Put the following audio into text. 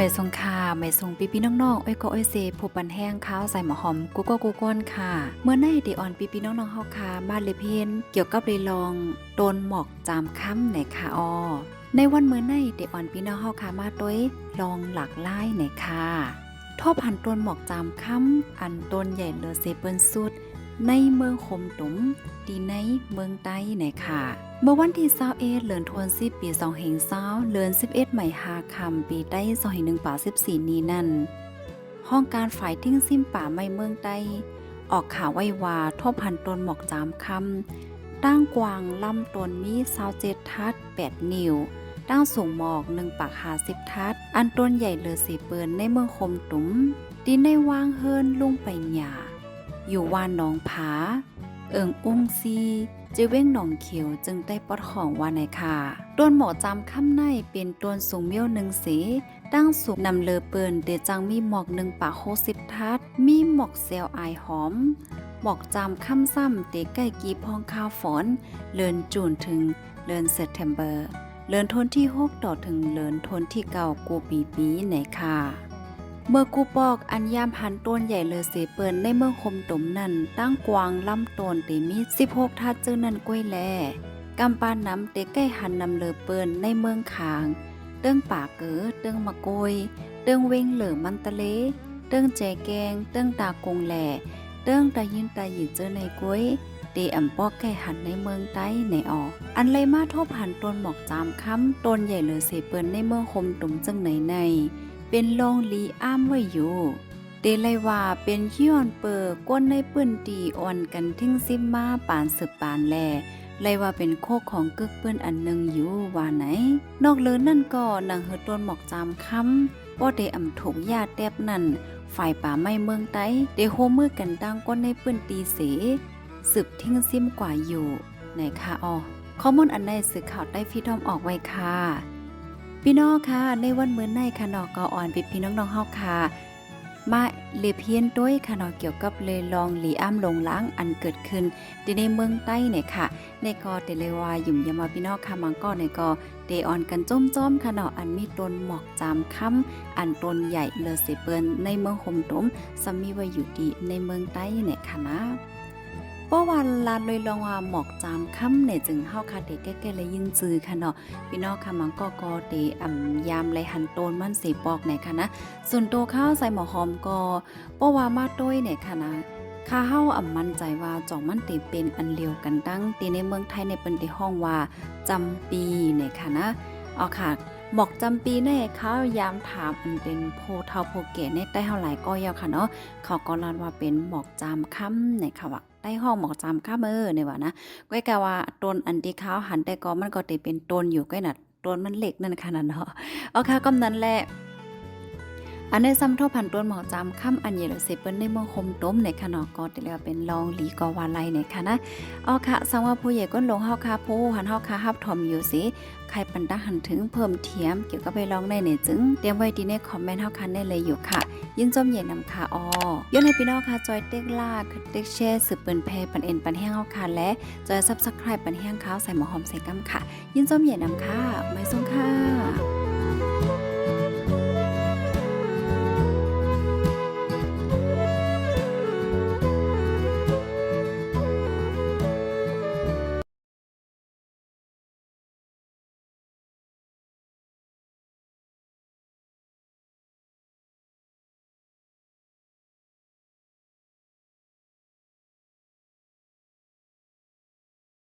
ไม่ทรงค่าไม่ทรงปีปีน้องๆอ้อยก็อ้อยเซผู้ปันแห้งข้าวใส่หมอหอมกูก็กูก้นค่ะ เมื่อในเดออนปีปีน้องๆเฮาค่ะมาเลเพนเกี่ยวกับเลยลองโดนหมอกจามค้ำในค่ะออในวันเมื่อในเดออนพี่น้องเฮาค่ะมาต้วยลองหลากหลายในค่ะทบหันต้นหมอกจามค้ำอันต้นใหญ่เลอเซเปิ้นสุด ในเมืองคมตุมดีในเมืองใต้ไหนค่ะ เมื่อวันที่21เดือนธันวาคมปี2เฮงเศร้าเดือน11ใหม่หาคำปีใต้2เฮงป่า14 นี้นั่น ห้องการฝ่ายทิ้งซิมป่าไม่เมืองใต้ออกข่าวไว้ว่าทบพันตนหมอกจามคำตั้งกวางลำตนมี27ทัด 8 นิ้วตั้งสูงหมอก1ปากหา10ทัด อันต้นใหญ่เลือสีเปินในเมืองคมตุมดินในวางเฮิรนลุ่งไปหยา อยู่วานหนองผา เอิงอุ้งซีเจเว้งหนองเขียวจึงได้ปอดของวานในค่ะต้นหมอจำค่ำในเป็นต้นสูงเมี่ยวหนึ่งเสตั้งสูงนำเลอเปินเดจังมีหมอกหนึ่งปากโคสิบทัด มีหมอกเซลไอหอม หมอกจำค่ำซ้ำเตใกล้กีพองข้าวฝน เลินจูนถึงเลินเซปเทมเบอร์ เลินทนที่หกต่อถึงเลินทนที่เก่ากูปีปีไหนค่ะ เมื่อกูปอกอันยามหันต้นใหญ่เลอเสเปินในเมืองคมตมนั่นตั้งกวางลำต้นเตมี16ทัดจึงนั่นกล้วยแลกำปานน้ำเตใกล้หันนำเลอเปินในเมืองขาง เติ้งป่าเก๋อเติ้งมะโกยเติ้งเวงเหลือมันตะเล เติ้งแจแกง เติ้งตากงแหล่เติ้งตายินตาหยินเจอในกล้วยเตอ่ำปอกใกล้หันในเมืองใต้ในออก อันเลยมาทบหันต้นหมอกจามค้ำต้นใหญ่เหลือเสเปินในเมืองคมตุมจังไหนใน เป็นโรงลีอ้ามไว้อยู่เดเลยว่าเป็นย้อนเปอก้นในปื้นตีอ่อนกันทิ้งซิมมาปานสืบปานแลเลว่าเป็นโคกของกึกเปิ้นอันหนึงอยู่ว่าไหน นอกเลินนั่นก็นางเฮอต้นหมอกจามค้ำป้อเดอำถงยาแตบนั่น ฝ่ายป่าไม้เมืองไต้เดโฮมือกันตั้งก้นในปื้นตีเสสืบทิ้งซิมกว่าอยู่ไหนคะอ๋อข้อมูลอันใดสื่อข่าวใต้ฟีดอมออกไว้ค่ะ พี่น้องค่ะในวันเมื้อในค่ะนอกก็อ่อนปิดพี่น้องๆเฮาค่ะมาเลเพียนด้วยค่ะนาะเกี่ยวกับเลยลองหลีอ้ำลงล้างอันเกิดขึ้นที่ในเมืองใต้เนี่ยค่ะ ในก็เตเลวายุ่มยามาพี่น้องค่ะมังก็ในก็เดออนกันจ้มๆค่ะนาะอันมีต้นหมอกจามค่ำอันต้นใหญ่เลอเสเปินในเมืองหมตมซัมมีไว้อยู่ดีในเมืองใต้เนี่ยค่ะนะ เพราว่าลานเลยลองว่าหมอกจามค่ำเนี่ยจึงเฮาคาเดแก้ๆเลยยินจือค่ะเนาะพี่น้องค่ะมังก็ก็เดอ่ำยามเลยหันโตนมันสีปอกไหนค่ะนะส่วนตัวข้าวใส่หมอหอมก็เพราว่ามาต้วยเนี่ยค่ะนะข้าเฮาอ่ำมั่นใจว่าจ่องมันติเป็นอันเดียวกันตั้งตีในเมืองไทยในเป็นที่ห้องว่าจำปีเนี่ยค่ะนะเอาค่ะ หมอกจำปีแน่ข้ายามถามอันเป็นโพเทาโพเกตในใต้เฮาหลายก็ยาวค่ะเนาะเขาก็ลานว่าเป็นหมอกจามค่ำในค่ะว่าใต้ห้องหมอกจามค่ำเออในว่านะก้อยกะว่าตนอันที่ข้าหันแต่ก็มันก็ติเป็นตนอยู่ก้อยน่ะตนมันเล็กนั่นค่ะนั่นเนาะเอาค่ะก็นั้นแหละ อันในซ้ำเท่าพันต้นหมอจำค่ำอันเยลเซเปิ้ลในเมืองคมต้มในคณะก็แต่แล้วเป็นรองหลีกอวาไลในค่ะนะเอาค่ะสังว่าผู้ใหญ่ก้นลงเฮาค่ะผู้หันเฮาค่ะฮับถอมอยู่สิใครปันตาหันถึงเพิ่มเทียม เกี่ยวกับไปลองในเนจึงเตรียมไว้ดีในคอมเมนต์เฮาคันได้เลยอยู่ค่ะ ยินจมเย็นนำค่ะออย้อนให้พี่น้องค่ะจอยเต็กลากเต็กแชร์สืบเปิ้นแพปันเอ็นปันแห้งเฮาค่ะและจอยซับสไครป์ปันแห้งข้าวใส่หมอหอมใส่กัมค่ะ ยินจมเย็นนำค่ะไม่ส่งค่ะ